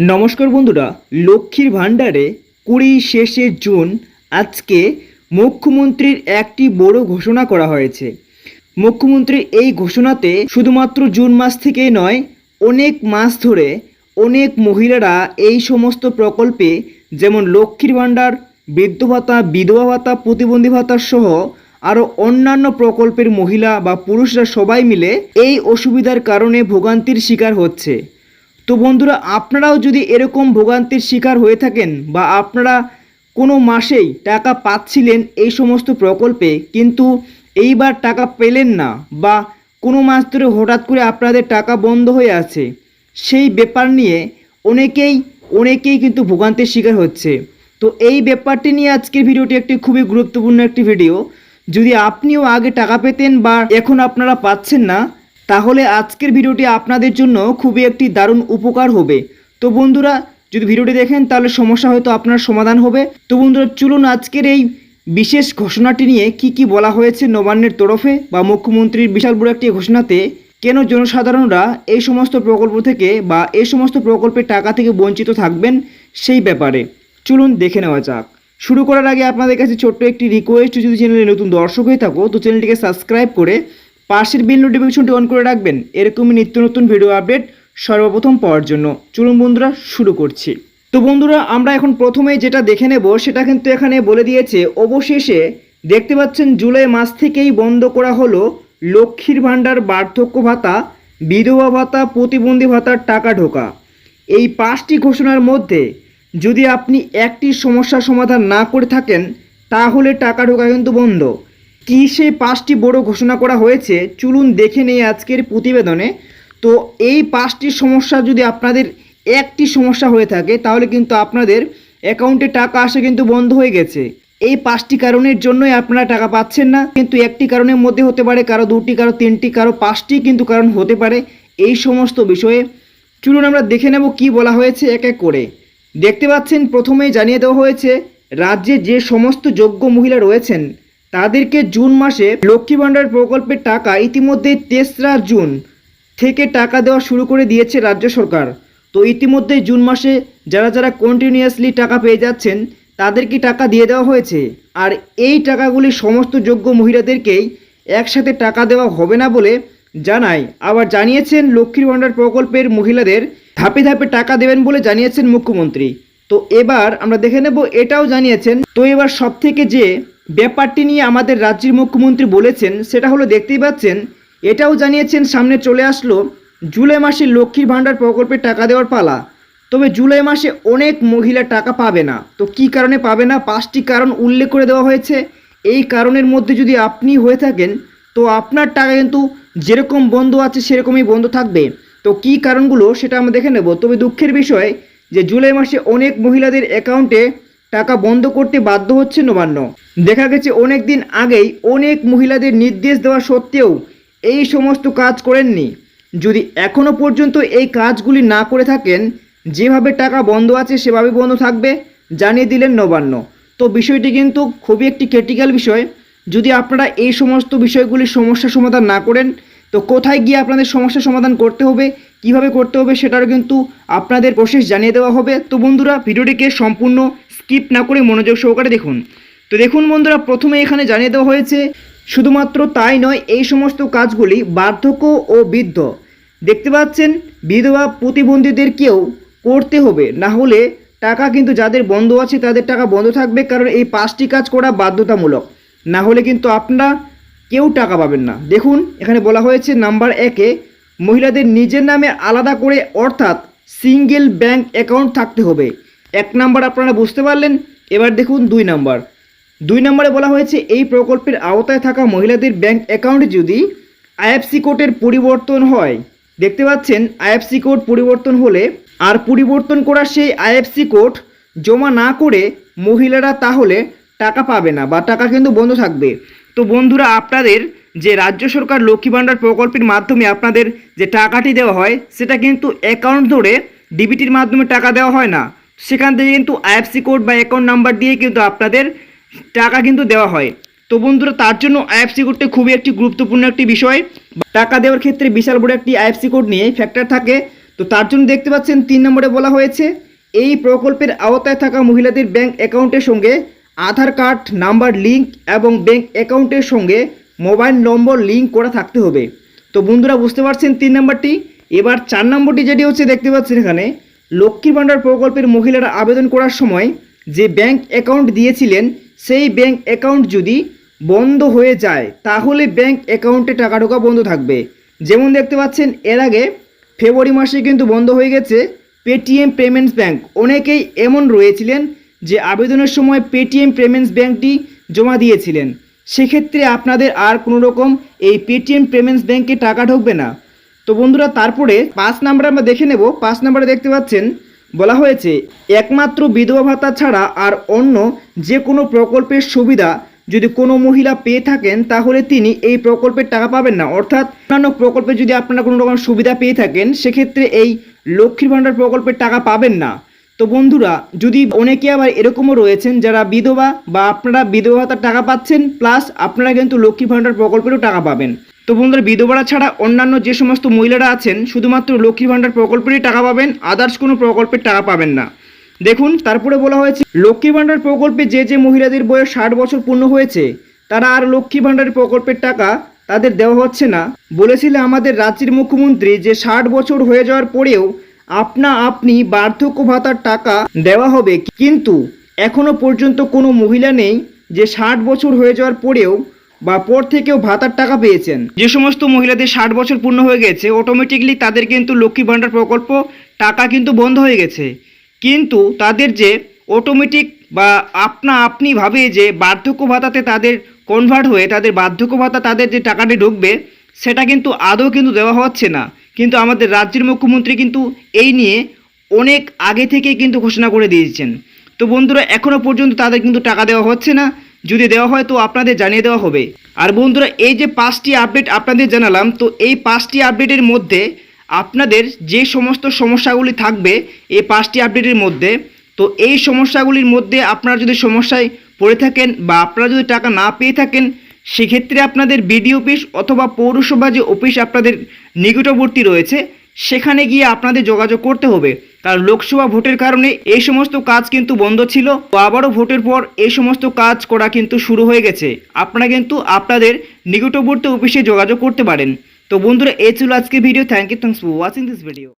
নমস্কার বন্ধুরা, লক্ষ্মীর ভাণ্ডারে কুড়ি শেষে জুন আজকে মুখ্যমন্ত্রীর একটি বড় ঘোষণা করা হয়েছে। মুখ্যমন্ত্রীর এই ঘোষণাতে শুধুমাত্র জুন মাস থেকেই নয়, অনেক মাস ধরে অনেক মহিলারা এই সমস্ত প্রকল্পে যেমন লক্ষ্মীর ভাণ্ডার, বৃদ্ধ ভাতা, বিধবা ভাতা, প্রতিবন্ধী ভাতা সহ আরও অন্যান্য প্রকল্পের মহিলা বা পুরুষরা সবাই মিলে এই অসুবিধার কারণে ভোগান্তির শিকার হচ্ছে। তো বন্ধুরা, আপনারাও যদি এরকম ভোগান্তির শিকার হয়ে থাকেন বা আপনারা কোনো মাসেই টাকা পাচ্ছিলেন এই সমস্ত প্রকল্পে, কিন্তু এইবার টাকা পেলেন না বা কোনো মাস ধরে হঠাৎ করে আপনাদের টাকা বন্ধ হয়ে আছে, সেই ব্যাপার নিয়ে অনেকেই অনেকেই কিন্তু ভোগান্তির শিকার হচ্ছে। তো এই ব্যাপারটি নিয়ে আজকের ভিডিওটি একটি খুবই গুরুত্বপূর্ণ একটি ভিডিও। যদি আপনিও আগে টাকা পেতেন বা এখন আপনারা পাচ্ছেন না তাহলে আজকের ভিডিওটি আপনাদের জন্য খুবই একটি দারুণ উপকার হবে। তো বন্ধুরা, যদি ভিডিওটি দেখেন, তাহলে সমস্যা হয়তো আপনার সমাধান হবে। তো বন্ধুরা, চলুন আজকের এই বিশেষ ঘোষণাটি নিয়ে কি কি বলা হয়েছে নবান্নের তরফে বা মুখ্যমন্ত্রীর বিশাল বড় একটি ঘোষণাতে, কেন জনসাধারণরা এই সমস্ত প্রকল্প থেকে বা এই সমস্ত প্রকল্পের টাকা থেকে বঞ্চিত থাকবেন সেই ব্যাপারে? চলুন দেখে নেওয়া যাক। শুরু করার আগে আপনাদের কাছে ছোট্ট একটি রিকোয়েস্ট যদি চ্যানেলে নতুন দর্শক হয়ে থাকো, তো চ্যানেলটিকে সাবস্ক্রাইব করে পাশের বেল নোটিফিকেশনটি অন করে রাখবেন। এরকমই নিত্য নতুন ভিডিও আপডেট সর্বপ্রথম পাওয়ার জন্য। চলুন বন্ধুরা, শুরু করছি। তো বন্ধুরা, আমরা এখন প্রথমে যেটা দেখে নেব, সেটা কিন্তু এখানে বলে দিয়েছে, অবশেষে দেখতে পাচ্ছেন জুলাই মাস থেকেই বন্ধ করা হলো লক্ষ্মীর ভাণ্ডার, বার্ধক্য ভাতা, বিধবা ভাতা, প্রতিবন্ধী ভাতার টাকা ঢোকা। এই পাঁচটি ঘোষণার মধ্যে যদি আপনি একটি সমস্যার সমাধান না করে থাকেন, তাহলে টাকা ঢোকা কিন্তু বন্ধ। কী সেই পাঁচটি বড় ঘোষণা করা হয়েছে? চলুন দেখে নেই আজকের প্রতিবেদনে। তো এই পাঁচটি সমস্যা যদি আপনাদের একটি সমস্যা হয়ে থাকে, তাহলে কিন্তু আপনাদের অ্যাকাউন্টে টাকা আসা কিন্তু বন্ধ হয়ে গেছে। এই পাঁচটি কারণের জন্যই আপনারা টাকা পাচ্ছেন না। কিন্তু একটি কারণের মধ্যে হতে পারে, কারও দুটি, কারও তিনটি, কারও পাঁচটি কিন্তু কারণ হতে পারে। এই সমস্ত বিষয়ে চলুন আমরা দেখে নেব কি বলা হয়েছে এক এক করে। দেখতে পাচ্ছেন, প্রথমেই জানিয়ে দেওয়া হয়েছে, রাজ্যে যে সমস্ত যোগ্য মহিলা রয়েছেন তাদেরকে জুন মাসে লক্ষ্মী ভাণ্ডার প্রকল্পের টাকা ইতিমধ্যে তেসরা জুন থেকে টাকা দেওয়া শুরু করে দিয়েছে রাজ্য সরকার। তো ইতিমধ্যে জুন মাসে যারা যারা কন্টিনিউয়াসলি টাকা পেয়ে যাচ্ছেন, তাদেরকে টাকা দিয়ে দেওয়া হয়েছে। আর এই টাকাগুলি সমস্ত যোগ্য মহিলাদেরকেই একসাথে টাকা দেওয়া হবে না বলে জানায়। আবার জানিয়েছেন লক্ষ্মীর ভাণ্ডার প্রকল্পের মহিলাদের ধাপে ধাপে টাকা দেবেন বলে জানিয়েছেন মুখ্যমন্ত্রী। তো এবার আমরা দেখে নেব, এটাও জানিয়েছেন। তো এবার সব থেকে যে ব্যাপারটি নিয়ে আমাদের রাজ্যের মুখ্যমন্ত্রী বলেছেন, সেটা হলো দেখতেই পাচ্ছেন, এটাও জানিয়েছেন, সামনে চলে আসলো জুলাই মাসে লক্ষ্মীর ভাণ্ডার প্রকল্পে টাকা দেওয়ার পালা। তবে জুলাই মাসে অনেক মহিলা টাকা পাবে না। তো কি কারণে পাবে না? পাঁচটি কারণ উল্লেখ করে দেওয়া হয়েছে। এই কারণের মধ্যে যদি আপনি হয়ে থাকেন, তো আপনার টাকা কিন্তু যেরকম বন্ধ আছে, সেরকমই বন্ধ থাকবে। তো কি কারণগুলো সেটা আমরা দেখে নেব। তবে দুঃখের বিষয় যে জুলাই মাসে অনেক মহিলাদের অ্যাকাউন্টে টাকা বন্ধ করতে বাধ্য হচ্ছে নবান্ন। দেখা গেছে অনেক দিন আগেই অনেক মহিলাদের নির্দেশ দেওয়া সত্ত্বেও এই সমস্ত কাজ করেননি। যদি এখনও পর্যন্ত এই কাজগুলি না করে থাকেন, যেভাবে টাকা বন্ধ আছে সেভাবে বন্ধ থাকবে, জানিয়ে দিলেন নবান্ন। তো বিষয়টি কিন্তু খুবই একটি ক্রিটিক্যাল বিষয়। যদি আপনারা এই সমস্ত বিষয়গুলির সমস্যা সমাধান না করেন, তো কোথায় গিয়ে আপনাদের সমস্যা সমাধান করতে হবে কীভাবে করতে হবে সেটারও কিন্তু আপনাদের প্রসেস জানিয়ে দেওয়া হবে। তো বন্ধুরা, ভিডিওটিকে সম্পূর্ণ স্কিপ না করে মনোযোগ সহকারে দেখুন। তো দেখুন বন্ধুরা, প্রথমে এখানে জানিয়ে দেওয়া হয়েছে, শুধুমাত্র তাই নয়, এই সমস্ত কাজগুলি বার্ধক্য ও বৃদ্ধ। দেখতে পাচ্ছেন, বিধবা প্রতিবন্ধীদেরকেও করতে হবে, না হলে টাকা কিন্তু যাদের বন্ধ আছে তাদের টাকা বন্ধ থাকবে, কারণ এই পাঁচটি কাজ করা বাধ্যতামূলক। না হলে কিন্তু আপনারা কেউ টাকা পাবেন না। দেখুন, এখানে বলা হয়েছে, নাম্বার একে মহিলাদের নিজের নামে আলাদা করে অর্থাৎ সিঙ্গেল ব্যাংক অ্যাকাউন্ট থাকতে হবে। এক নাম্বার আপনারা বুঝতে পারলেন, এবার দেখুন দুই নাম্বার। দুই নম্বরে বলা হয়েছে, এই প্রকল্পের আওতায় থাকা মহিলাদের ব্যাংক অ্যাকাউন্টে যদি আইএফসি কোডের পরিবর্তন হয়, দেখতে পাচ্ছেন আইএফসি কোড পরিবর্তন হলে আর পরিবর্তন করা সেই আইএফসি কোড জমা না করে মহিলারা তাহলে টাকা পাবে না বা টাকা কিন্তু বন্ধ থাকবে। তো বন্ধুরা, আপনাদের যে রাজ্য সরকার লক্ষ্মী ভাণ্ডার প্রকল্পের মাধ্যমে আপনাদের যে টাকাটি দেওয়া হয়, সেটা কিন্তু অ্যাকাউন্ট ধরে ডিবিটির মাধ্যমে টাকা দেওয়া হয় না। সেখান থেকে কিন্তু আইএফসি কোড বা অ্যাকাউন্ট নাম্বার দিয়ে কিন্তু আপনাদের টাকা কিন্তু দেওয়া হয়। তো বন্ধুরা, তার জন্য আইএফসি কোডটি খুবই একটি গুরুত্বপূর্ণ একটি বিষয়। টাকা দেওয়ার ক্ষেত্রে বিশাল বড় একটি আইএফসি কোড নিয়ে ফ্যাক্টর থাকে। তো তার জন্য দেখতে পাচ্ছেন, তিন নম্বরে বলা হয়েছে, এই প্রকল্পের আওতায় থাকা মহিলাদের ব্যাংক অ্যাকাউন্টের সঙ্গে আধার কার্ড নাম্বার লিঙ্ক এবং ব্যাংক অ্যাকাউন্টের সঙ্গে মোবাইল নম্বর লিঙ্ক করা থাকতে হবে। তো বন্ধুরা, বুঝতে পারছেন তিন নম্বরটি? এবার চার নম্বরটি যেটি হচ্ছে, দেখতে পাচ্ছেন এখানে লক্ষ্মী ভাণ্ডার প্রকল্পের মহিলারা আবেদন করার সময় যে ব্যাংক অ্যাকাউন্ট দিয়েছিলেন, সেই ব্যাংক অ্যাকাউন্ট যদি বন্ধ হয়ে যায়, তাহলে ব্যাংক অ্যাকাউন্টে টাকা ঢোকা বন্ধ থাকবে। যেমন দেখতে পাচ্ছেন, এর আগে ফেব্রুয়ারি মাসে কিন্তু বন্ধ হয়ে গেছে পেটিএম পেমেন্টস ব্যাংক অনেকেই এমন রয়েছিলেন যে আবেদনের সময় পেটিএম পেমেন্টস ব্যাংকটি জমা দিয়েছিলেন। সেক্ষেত্রে আপনাদের আর কোনো রকম এই পেটিএম পেমেন্টস ব্যাংকে টাকা ঢুকবে না। তো বন্ধুরা, তারপরে পাঁচ নাম্বার আমরা দেখে নেব। পাঁচ নাম্বারে দেখতে পাচ্ছেন, বলা হয়েছে, একমাত্র বিধবা ভাতা ছাড়া আর অন্য যে কোনো প্রকল্পের সুবিধা যদি কোনো মহিলা পেয়ে থাকেন, তাহলে তিনি এই প্রকল্পের টাকা পাবেন না। অর্থাৎ অন্যান্য প্রকল্পে যদি আপনারা কোনো রকম সুবিধা পেয়ে থাকেন, সেক্ষেত্রে এই লক্ষ্মীর ভাণ্ডার প্রকল্পের টাকা পাবেন না। তো বন্ধুরা, যদি অনেকে আবার এরকমও রয়েছেন যারা বিধবা বা আপনারা বিধবা ভাতার টাকা পাচ্ছেন প্লাস আপনারা কিন্তু লক্ষ্মী ভাণ্ডার প্রকল্পেরও টাকা পাবেন। তো বন্ধুরা, বিধবারা ছাড়া অন্যান্য যে সমস্ত মহিলারা আছেন, শুধুমাত্র লক্ষ্মী ভাণ্ডার প্রকল্পেরই টাকা পাবেন আদার্স কোনো প্রকল্পের টাকা পাবেন না। দেখুন, তারপরে বলা হয়েছে, লক্ষ্মী ভাণ্ডার প্রকল্পে যে যে মহিলাদের বয়স ষাট বছর পূর্ণ হয়েছে, তারা আর লক্ষ্মী ভাণ্ডার প্রকল্পের টাকা তাদের দেওয়া হচ্ছে না। বলেছিলেন আমাদের রাজ্যের মুখ্যমন্ত্রী যে ষাট বছর হয়ে যাওয়ার পরেও আপনা আপনি বার্ধক্য ভাতার টাকা দেওয়া হবে, কিন্তু এখনও পর্যন্ত কোনো মহিলা নেই যে ষাট বছর হয়ে যাওয়ার পরেও বা পর থেকেও ভাতার টাকা পেয়েছেন। যে সমস্ত মহিলাদের ষাট বছর পূর্ণ হয়ে গেছে অটোমেটিকলি তাদের কিন্তু লক্ষ্মী ভাণ্ডার প্রকল্প, টাকা কিন্তু বন্ধ হয়ে গেছে। কিন্তু তাদের যে অটোমেটিক বা আপনা আপনিভাবে যে বার্ধক্য ভাতাতে তাদের কনভার্ট হয়ে, তাদের বার্ধক্য ভাতা তাদের যে টাকাটি ঢুকবে, সেটা কিন্তু আদৌ কিন্তু দেওয়া হচ্ছে না। কিন্তু আমাদের রাজ্যের মুখ্যমন্ত্রী কিন্তু এই নিয়ে অনেক আগে থেকেই কিন্তু ঘোষণা করে দিয়েছেন। তো বন্ধুরা এখনও পর্যন্ত তাদের কিন্তু টাকা দেওয়া হচ্ছে না। যদি দেওয়া হয় তো আপনাদের জানিয়ে দেওয়া হবে। আর বন্ধুরা, এই যে পাঁচটি আপডেট আপনাদের জানালাম, তো এই পাঁচটি আপডেটের মধ্যে আপনাদের যে সমস্ত সমস্যাগুলি থাকবে এই পাঁচটি আপডেটের মধ্যে, তো এই সমস্যাগুলির মধ্যে আপনারা যদি সমস্যায় পড়ে থাকেন বা আপনারা যদি টাকা না পেয়ে থাকেন সেক্ষেত্রে আপনাদের বিডি অফিস অথবা পৌরসভা যে অফিস আপনাদের নিকটবর্তী রয়েছে, সেখানে গিয়ে আপনাদের যোগাযোগ করতে হবে। কারণ লোকসভা ভোটের কারণে এই সমস্ত কাজ কিন্তু বন্ধ ছিল। তো আবারও ভোটের পর এই সমস্ত কাজ করা কিন্তু শুরু হয়ে গেছে। আপনারা কিন্তু আপনাদের নিকটবর্তী অফিসে যোগাযোগ করতে পারেন। তো বন্ধুরা, এই ছিল আজকে video thank you thanks for watching this video